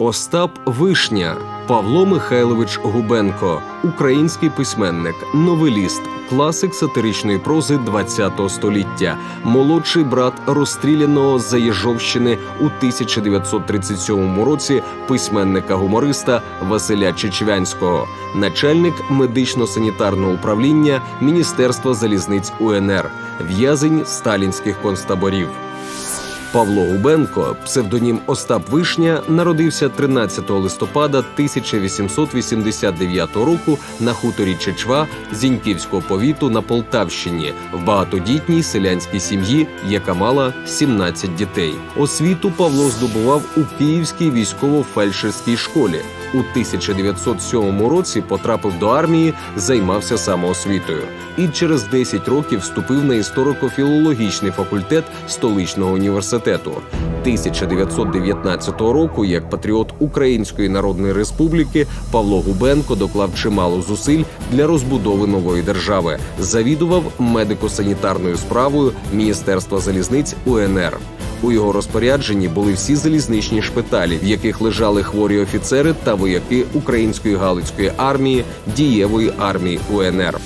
Остап Вишня, Павло Михайлович Губенко, український письменник, новеліст, класик сатиричної прози ХХ століття, молодший брат розстріляного з Заєжовщини у 1937 році письменника-гумориста Василя Чечвянського, начальник медично-санітарного управління Міністерства залізниць УНР, в'язень сталінських концтаборів. Павло Губенко, псевдонім Остап Вишня, народився 13 листопада 1889 року на хуторі Чечва Зіньківського повіту на Полтавщині в багатодітній селянській сім'ї, яка мала 17 дітей. Освіту Павло здобував у Київській військово-фельдшерській школі. У 1907 році потрапив до армії, займався самоосвітою і через 10 років вступив на історико-філологічний факультет столичного університету. 1919 року, як патріот Української Народної Республіки, Павло Губенко доклав чимало зусиль для розбудови нової держави. Завідував медико-санітарною справою Міністерства залізниць УНР. У його розпорядженні були всі залізничні шпиталі, в яких лежали хворі офіцери та вояки української галицької армії, дієвої армії УНР.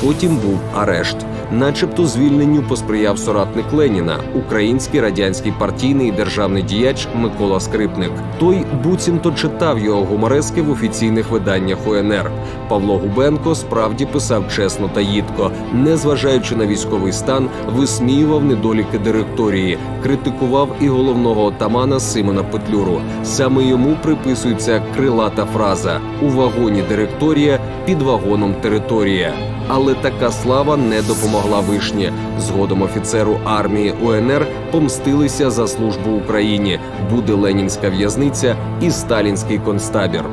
Потім був арешт. Начебто звільненню посприяв соратник Леніна, український радянський партійний і державний діяч Микола Скрипник. Той буцімто читав його гуморески в офіційних виданнях УНР. Павло Губенко справді писав чесно та їдко, незважаючи на військовий стан, висміював недоліки директорії, критикував і головного отамана Симона Петлюру. Саме йому приписується крилата фраза у вагоні директорія, під вагоном територія. Але така слава не допомогла вишні. Згодом офіцеру армії УНР помстилися за службу Україні. Буде ленінська в'язниця і сталінський концтабір.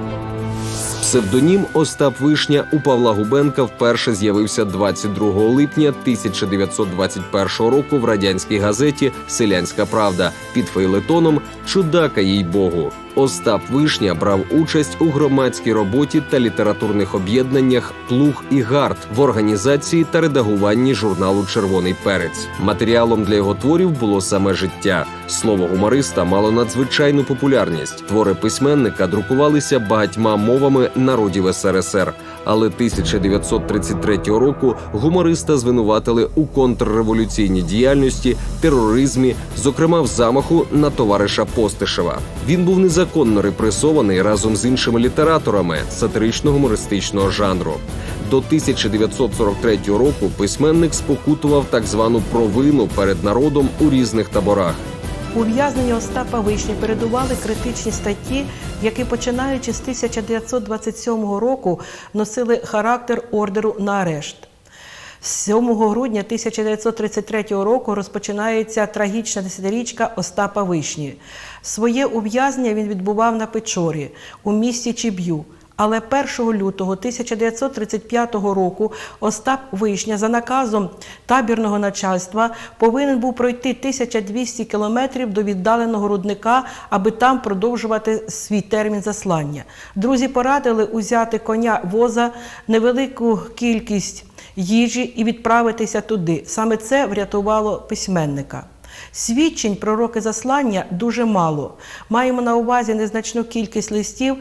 Псевдонім Остап Вишня у Павла Губенка вперше з'явився 22 липня 1921 року в радянській газеті Селянська Правда під фейлетоном Чудака їй Богу. Остап Вишня брав участь у громадській роботі та літературних об'єднаннях Плуг і Гард в організації та редагуванні журналу Червоний перець. Матеріалом для його творів було саме життя. Слово гумориста мало надзвичайну популярність. Твори письменника друкувалися багатьма мовами народів СРСР. Але 1933 року гумориста звинуватили у контрреволюційній діяльності, тероризмі, зокрема в замаху на товариша Постишева. Він був незаконно репресований разом з іншими літераторами сатирично-гумористичного жанру. До 1943 року письменник спокутував так звану провину перед народом у різних таборах. Ув'язнення Остапа Вишні передували критичні статті, які, починаючи з 1927 року, носили характер ордеру на арешт. 7 грудня 1933 року розпочинається трагічна десятирічка Остапа Вишні. Своє ув'язнення він відбував на Печорі у місті Чіб'ю. Але 1 лютого 1935 року Остап Вишня за наказом табірного начальства повинен був пройти 1200 кілометрів до віддаленого рудника, аби там продовжувати свій термін заслання. Друзі порадили узяти коня воза, невелику кількість їжі і відправитися туди. Саме це врятувало письменника. Свідчень про роки заслання дуже мало. Маємо на увазі незначну кількість листів,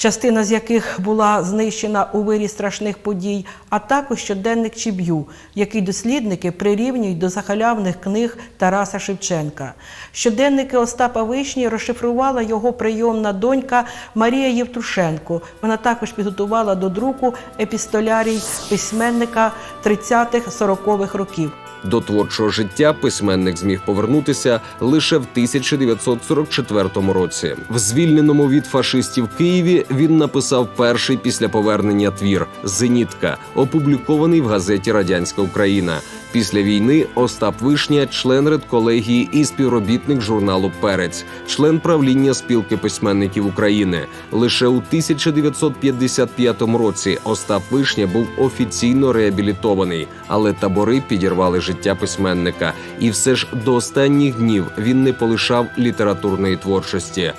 частина з яких була знищена у вирі страшних подій, а також щоденник Чіб'ю, який дослідники прирівнюють до захалявних книг Тараса Шевченка. Щоденники Остапа Вишні розшифрувала його прийомна донька Марія Євтушенко. Вона також підготувала до друку епістолярій письменника 30-40-х років. До творчого життя письменник зміг повернутися лише в 1944 році. В звільненому від фашистів Києві він написав перший після повернення твір Зенітка, опублікований в газеті Радянська Україна. Після війни Остап Вишня, член редколегії і співробітник журналу Перець, член правління спілки письменників України. Лише у 1955 році Остап Вишня був офіційно реабілітований, але табори підірвали життя письменника. І все ж до останніх днів він не полишав літературної творчості.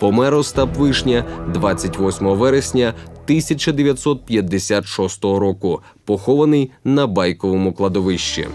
Помер Остап Вишня 28 вересня 1956 року, похований на байковому кладовищі.